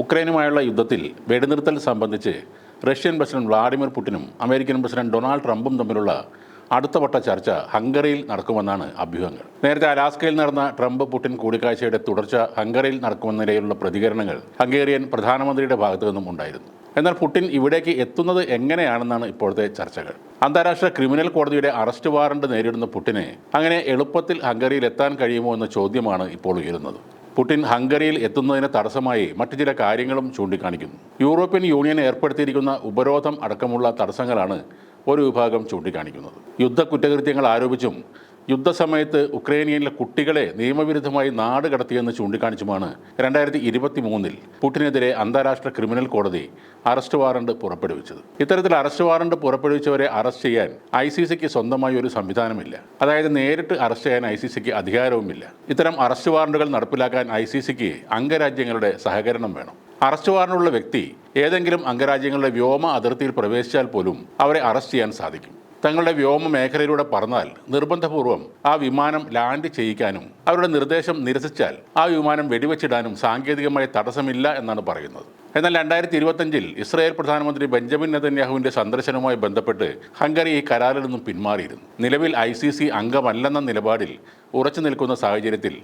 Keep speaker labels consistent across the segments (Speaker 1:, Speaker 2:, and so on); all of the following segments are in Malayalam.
Speaker 1: ഉക്രൈനുമായുള്ള യുദ്ധത്തിൽ വെടിനിർത്തൽ സംബന്ധിച്ച് റഷ്യൻ പ്രസിഡന്റ് വ്ളാഡിമിർ പുടിനും അമേരിക്കൻ പ്രസിഡന്റ് ഡൊണാൾഡ് ട്രംപും തമ്മിലുള്ള അടുത്തവട്ട ചർച്ച ഹംഗറിയിൽ നടക്കുമെന്നാണ് അഭ്യൂഹങ്ങൾ. നേരത്തെ അലാസ്കയിൽ നടന്ന ട്രംപ് പുടിൻ കൂടിക്കാഴ്ചയുടെ തുടർച്ച ഹംഗറിയിൽ നടക്കുമെന്ന നിലയിലുള്ള പ്രതികരണങ്ങൾ ഹംഗേറിയൻ പ്രധാനമന്ത്രിയുടെ ഭാഗത്തു നിന്നും ഉണ്ടായിരുന്നു. എന്നാൽ പുടിൻ ഇവിടേക്ക് എത്തുന്നത് എങ്ങനെയാണെന്നാണ് ഇപ്പോഴത്തെ ചർച്ചകൾ. അന്താരാഷ്ട്ര ക്രിമിനൽ കോടതിയുടെ അറസ്റ്റ് വാറണ്ട് നേരിടുന്ന പുടിനെ അങ്ങനെ എളുപ്പത്തിൽ ഹംഗറിയിൽ എത്താൻ കഴിയുമോ എന്ന ചോദ്യമാണ് ഇപ്പോൾ ഉയരുന്നത്. പുടിൻ ഹംഗറിയിൽ എത്തുന്നതിന് തടസ്സമായി മറ്റു ചില കാര്യങ്ങളും ചൂണ്ടിക്കാണിക്കുന്നു. യൂറോപ്യൻ യൂണിയൻ ഏർപ്പെടുത്തിയിരിക്കുന്ന ഉപരോധം അടക്കമുള്ള തടസ്സങ്ങളാണ് ഒരു വിഭാഗം ചൂണ്ടിക്കാണിക്കുന്നത്. യുദ്ധ കുറ്റകൃത്യങ്ങൾ ആരോപിച്ചും യുദ്ധസമയത്ത് ഉക്രൈനിയനിലെ കുട്ടികളെ നിയമവിരുദ്ധമായി നാട് കടത്തിയെന്ന് ചൂണ്ടിക്കാണിച്ചുമാണ് രണ്ടായിരത്തി ഇരുപത്തി മൂന്നിൽ പുടിനെതിരെ അന്താരാഷ്ട്ര ക്രിമിനൽ കോടതി അറസ്റ്റ് വാറണ്ട് പുറപ്പെടുവിച്ചത്. ഇത്തരത്തിൽ അറസ്റ്റ് വാറണ്ട് പുറപ്പെടുവിച്ചവരെ അറസ്റ്റ് ചെയ്യാൻ ഐ സി സിക്ക് സ്വന്തമായി ഒരു സംവിധാനമില്ല. അതായത് നേരിട്ട് അറസ്റ്റ് ചെയ്യാൻ ഐ സി സിക്ക് അധികാരവുമില്ല. ഇത്തരം അറസ്റ്റ് വാറണ്ടുകൾ നടപ്പിലാക്കാൻ ഐ സി സിക്ക് അംഗരാജ്യങ്ങളുടെ സഹകരണം വേണം. അറസ്റ്റ് വാറണ്ടുള്ള വ്യക്തി ഏതെങ്കിലും അംഗരാജ്യങ്ങളുടെ വ്യോമ അതിർത്തിയിൽ പ്രവേശിച്ചാൽ പോലും അവരെ അറസ്റ്റ് ചെയ്യാൻ സാധിക്കും. തങ്ങളുടെ വ്യോമ മേഖലയിലൂടെ പറന്നാൽ നിർബന്ധപൂർവം ആ വിമാനം ലാൻഡ് ചെയ്യിക്കാനും അവരുടെ നിർദ്ദേശം നിരസിച്ചാൽ ആ വിമാനം വെടിവെച്ചിടാനും സാങ്കേതികമായി തടസ്സമില്ല എന്നാണ് പറയുന്നത്. എന്നാൽ രണ്ടായിരത്തി ഇരുപത്തഞ്ചിൽ ഇസ്രായേൽ പ്രധാനമന്ത്രി ബെഞ്ചമിൻ നെതന്യാഹുവിന്റെ സന്ദർശനവുമായി ബന്ധപ്പെട്ട് ഹംഗറി ഈ കരാറിൽ നിന്നും പിന്മാറിയിരുന്നു. നിലവിൽ ഐ സി സി അംഗമല്ലെന്ന നിലപാടിൽ ഉറച്ചു നിൽക്കുന്ന സാഹചര്യത്തിൽ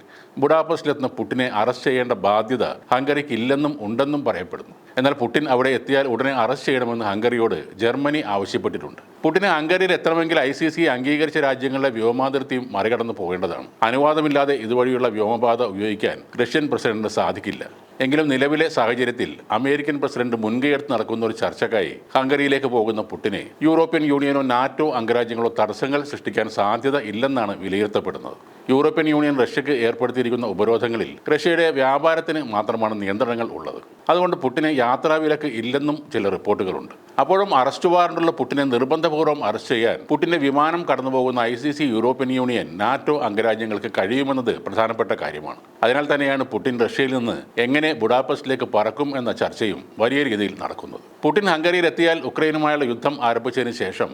Speaker 1: ബുഡാപസ്റ്റിലെത്തുന്ന പുട്ടിനെ അറസ്റ്റ് ചെയ്യേണ്ട ബാധ്യത ഹംഗറിക്ക് ഇല്ലെന്നും ഉണ്ടെന്നും പറയപ്പെടുന്നു. എന്നാൽ പുട്ടിൻ അവിടെ എത്തിയാൽ ഉടനെ അറസ്റ്റ് ചെയ്യണമെന്ന് ഹംഗറിയോട് ജർമ്മനി ആവശ്യപ്പെട്ടിട്ടുണ്ട്. പുടിന് അങ്കരയിൽ എത്തണമെങ്കിൽ ഐ സി സി അംഗീകരിച്ച രാജ്യങ്ങളുടെ വ്യോമാതിർത്തിയും മറികടന്ന് പോകേണ്ടതാണ്. അനുവാദമില്ലാതെ ഇതുവഴിയുള്ള വ്യോമപാത ഉപയോഗിക്കാൻ റഷ്യൻ പ്രസിഡന്റിന് സാധിക്കില്ല. എങ്കിലും നിലവിലെ സാഹചര്യത്തിൽ അമേരിക്കൻ പ്രസിഡന്റ് മുൻകൈയെടുത്ത് നടക്കുന്ന ഒരു ചർച്ചക്കായി ഹംഗറിയിലേക്ക് പോകുന്ന പുട്ടിനെ യൂറോപ്യൻ യൂണിയനോ നാറ്റോ അംഗരാജ്യങ്ങളോ തടസ്സങ്ങൾ സൃഷ്ടിക്കാൻ സാധ്യത ഇല്ലെന്നാണ് വിലയിരുത്തപ്പെടുന്നത്. യൂറോപ്യൻ യൂണിയൻ റഷ്യക്ക് ഏർപ്പെടുത്തിയിരിക്കുന്ന ഉപരോധങ്ങളിൽ റഷ്യയുടെ വ്യാപാരത്തിന് മാത്രമാണ് നിയന്ത്രണങ്ങൾ ഉള്ളത്. അതുകൊണ്ട് പുട്ടിന് യാത്രാവിലക്ക് ഇല്ലെന്നും ചില റിപ്പോർട്ടുകളുണ്ട്. അപ്പോഴും അറസ്റ്റ് വാറണ്ടുള്ള പുട്ടിനെ നിർബന്ധപൂർവം അറസ്റ്റ് ചെയ്യാൻ പുട്ടിന്റെ വിമാനം കടന്നുപോകുന്ന I C C European Union NATO അംഗരാജ്യങ്ങൾക്ക് കഴിയുമെന്നത് പ്രധാനപ്പെട്ട കാര്യമാണ്. അതിനാൽ തന്നെയാണ് പുടിൻ റഷ്യയിൽ നിന്ന് എങ്ങനെ ബുഡാപസ്റ്റിലേക്ക് പറക്കും എന്ന ചർച്ചയും വലിയ രീതിയിൽ നടക്കുന്നത്. പുടിൻ ഹംഗറിയിൽ എത്തിയാൽ ഉക്രൈനുമായുള്ള യുദ്ധം ആരംഭിച്ചതിന് ശേഷം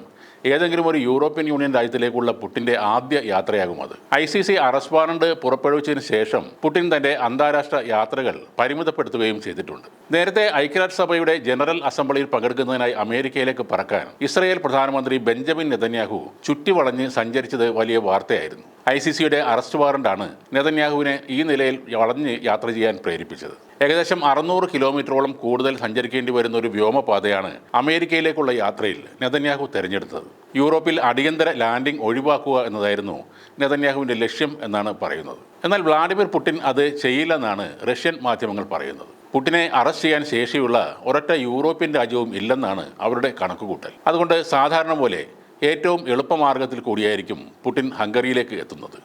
Speaker 1: ഏതെങ്കിലും ഒരു യൂറോപ്യൻ യൂണിയൻ രാജ്യത്തിലേക്കുള്ള പുടിന്റെ ആദ്യ യാത്രയാകും അത്. I C C arrest warrant പുറപ്പെടുവിച്ചതിന് ശേഷം പുടിൻ തന്റെ അന്താരാഷ്ട്ര യാത്രകൾ പരിമിതപ്പെടുത്തുകയും ചെയ്തിട്ടുണ്ട്. നേരത്തെ ഐക്യരാഷ്ട്രസഭയുടെ ജനറൽ അസംബ്ലിയിൽ പങ്കെടുക്കുന്നതിനായി അമേരിക്കയിലേക്ക് പറക്കാൻ ഇസ്രയേൽ പ്രധാനമന്ത്രി ബെഞ്ചമിൻ നെതന്യാഹു ചുറ്റിവളഞ്ഞ് സഞ്ചരിച്ചത് വലിയ വാർത്തയായിരുന്നു. ഐ സി സിയുടെ അറസ്റ്റ് വാറണ്ടാണ് നെതന്യാഹുവിനെ ഈ നിലയിൽ വളഞ്ഞ് യാത്ര ചെയ്യാൻ പ്രേരിപ്പിച്ചത്. ഏകദേശം അറുന്നൂറ് കിലോമീറ്ററോളം കൂടുതൽ സഞ്ചരിക്കേണ്ടി വരുന്ന ഒരു വ്യോമപാതയാണ് അമേരിക്കയിലേക്കുള്ള യാത്രയിൽ നെതന്യാഹു തെരഞ്ഞെടുത്തത്. യൂറോപ്പിൽ അടിയന്തര ലാൻഡിംഗ് ഒഴിവാക്കുക എന്നതായിരുന്നു നെതന്യാഹുവിന്റെ ലക്ഷ്യം എന്നാണ് പറയുന്നത്. എന്നാൽ വ്ളാഡിമിർ പുടിൻ അത് ചെയ്യില്ലെന്നാണ് റഷ്യൻ മാധ്യമങ്ങൾ പറയുന്നത്. പുടിനെ അറസ്റ്റ് ചെയ്യാൻ ശേഷിയുള്ള ഒരൊറ്റ യൂറോപ്യൻ രാജ്യവും ഇല്ലെന്നാണ് അവരുടെ കണക്കുകൂട്ടൽ. അതുകൊണ്ട് സാധാരണ പോലെ ഏറ്റവും എളുപ്പമാർഗത്തിൽ കൂടിയായിരിക്കും പുടിൻ ഹംഗറിയിലേക്ക് എത്തുന്നത്.